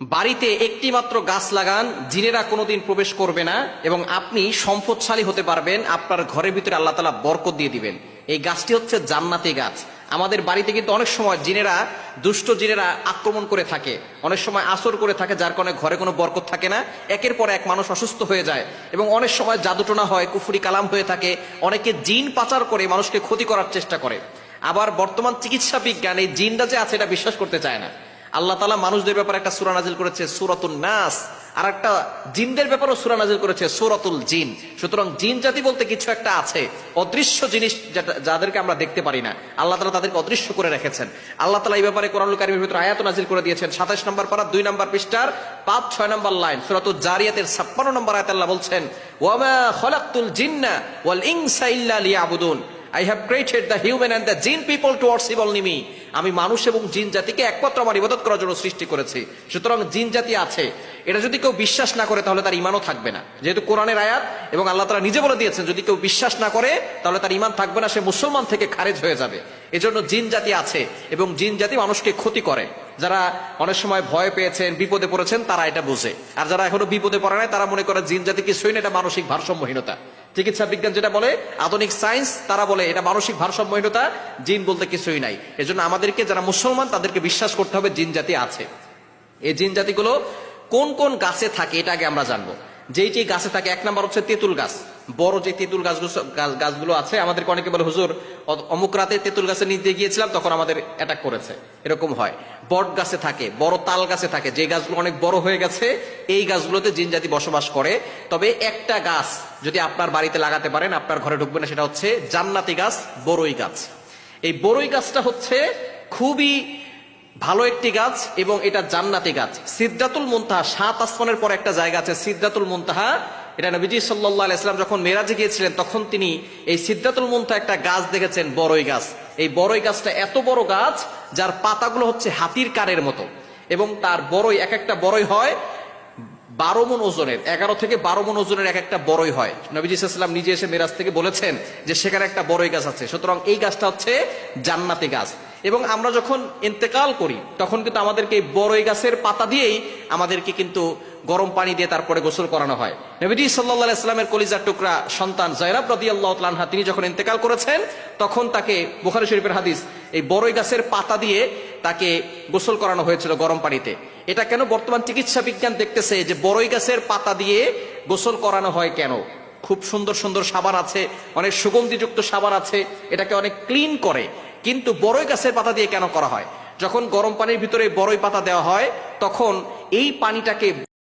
বাড়িতে একটি মাত্র গাছ লাগান, জিনেরা কোনোদিন প্রবেশ করবে না এবং আপনি সম্পদশালী হতে পারবেন, আপনার ঘরের ভিতরে আল্লাহ তালা বরকত দিয়ে দিবেন। এই গাছটি হচ্ছে জান্নাতি গাছ। আমাদের বাড়িতে কিন্তু অনেক সময় জিনেরা, দুষ্ট জিনেরা আক্রমণ করে থাকে। অনেক সময় আসর করে থাকে, যার কারণে ঘরে কোনো বরকত থাকে না। একের পর এক মানুষ অসুস্থ হয়ে যায় এবং অনেক সময় জাদুটোনা হয়, কুফুরি কালাম হয়ে থাকে। অনেকে জিন পাচার করে মানুষকে ক্ষতি করার চেষ্টা করে। আবার বর্তমান চিকিৎসা বিজ্ঞান জিনটা যে আছে এটা বিশ্বাস করতে চায় না। আল্লাহ তালা মানুষদের ব্যাপারে একটা সুরা নাজিল করেছে সুরাতুল নাস। আর একটা জিনদের ব্যাপারেও সুরা নাজিল করেছে, সুরাতুল জিন। সুতরাং জিন জাতি বলতে কিছু একটা আছে। অদৃশ্য জিনিস যাদেরকে আমরা দেখতে পারি না। আল্লাহ তালা তাদেরকে অদৃশ্য করে রেখেছেন। আল্লাহ তালা এই ব্যাপারে কোরআন কারিমের ভিতরে আয়াত নাজিল করে দিয়েছেন। সাতাশ নম্বর পারা, দুই নম্বর পৃষ্ঠার পাঁচ, ছয় নম্বর লাইন, সুরাতুল জারিয়াতের ছাপ্পান্ন নম্বর আয়াত আল্লাহ বলছেন, ওয়ামা খলাক্তুল জিন্না ওয়াল ইনসা ইল্লা I have created the human and the jinn people to worship only me আমি মানুষ এবং জিন জাতিকে একমাত্র আমার ইবাদত করার জন্য সৃষ্টি করেছি। সুতরাং জিন জাতি আছে। এটা যদি কেউ বিশ্বাস না করে, তাহলে তার ইমানও থাকবে না। যেহেতু কোরআনের আয়াত এবং আল্লাহ তারা নিজে বলে দিয়েছেন, যদি কেউ বিশ্বাস না করে, তাহলে তার ইমান থাকবে না, সে মুসলমান থেকে খারেজ হয়ে যাবে। এজন্য জিন জাতি আছে এবং জিন জাতি মানুষকে ক্ষতি করে। যারা অনেক সময় ভয় পেয়েছেন, বিপদে পড়েছেন, তারা এটা বোঝে। আর যারা এখনও বিপদে পড়ে নাই, তারা মনে করে জিন জাতি কিছুই না এটা মানসিক ভারসাম্যহীনতা। চিকিৎসা বিজ্ঞান যেটা বলে, আধুনিক সায়েন্স, তারা বলে এটা মানসিক ভারসাম্যহীনতা, জিন বলতে কিছুই নাই। এজন্য আমাদেরকে, যারা মুসলমান, তাদেরকে বিশ্বাস করতে হবে জিন জাতি আছে। এই জিন জাতিগুলো কোন কোন গাছে থাকে, এটা আগে আমরা জানব। যেইটি গাছে থাকে, এক নাম্বার হচ্ছে তেঁতুল গাছ। বড় যে তেঁতুল গাছগুলো গাছ- গাছগুলো আছে, আমাদেরকে অনেকে বলে, হুজুর অমুক রাতে তেঁতুল গাছে নিতে গিয়েছিলাম, তখন আমাদের অ্যাটাক করেছে। এরকম হয়। বট গাছে থাকে, বড় তাল গাছে থাকে, যে গাছগুলো অনেক বড় হয়ে গেছে, এই গাছগুলোতে জিন জাতি বসবাস করে। তবে একটা গাছ যদি আপনার বাড়িতে লাগাতে পারেন, আপনার ঘরে ঢুকবে না, সেটা হচ্ছে জান্নাতি গাছ বড়ই গাছ। এই বড়ই গাছটা হচ্ছে খুবই ভালো একটি গাছ এবং এটা জান্নাতি গাছ। সিদ্ধাতুল মুনতাহা, সাত আসমানের পর একটা জায়গা আছে সিদ্ধাতুল মুনতাহা এটা নবীজি সাল্লাহ ইসলাম যখন মেরাজে গিয়েছিলেন, তখন তিনি এই সিদ্ধাতুল মুনতাহা একটা গাছ দেখেছেন বড়ই গাছ। এই বড়ই গাছটা এত বড় গাছ, যার পাতাগুলো হচ্ছে হাতির কারের মতো। এবং তার বড়ই এক একটা বড়ই হয় বারো মন ওজনের, এগারো থেকে বারো মন ওজনের এক একটা বড়ই হয়। নবীজি সাল্লাম নিজে এসে মেরাজ থেকে বলেছেন যে সেখানে একটা বড়ই গাছ আছে। সুতরাং এই গাছটা হচ্ছে জান্নাতি গাছ। এবং আমরা যখন ইন্তেকাল করি, তখন কিন্তু আমাদেরকে এই বড়ই গাছের পাতা দিয়েই আমাদেরকে কিন্তু গরম পানি দিয়ে তারপরে গোসল করানো হয়। নবীজি সাল্লাহ ইসলামের কলিজার টুকরা সন্তান জয়রাব রদি আল্লাহ তিনি যখন ইন্তেকাল করেছেন, তখন তাকে বুখারি শরীফের হাদিস, এই বড়ই গাছের পাতা দিয়ে তাকে গোসল করানো হয়েছিল গরম পানিতে। এটা কেন বর্তমান চিকিৎসা বিজ্ঞান দেখতেছে যে বড়ই গাছের পাতা দিয়ে গোসল করানো হয় কেন? খুব সুন্দর সুন্দর সাবান আছে, অনেক সুগন্ধিযুক্ত সাবান আছে, এটাকে অনেক ক্লিন করে। কিন্তু বড়ই গাছের পাতা দিয়ে কেন করা হয়? যখন গরম পানির ভিতরে বড়ই পাতা দেওয়া হয়, তখন এই পানিটাকে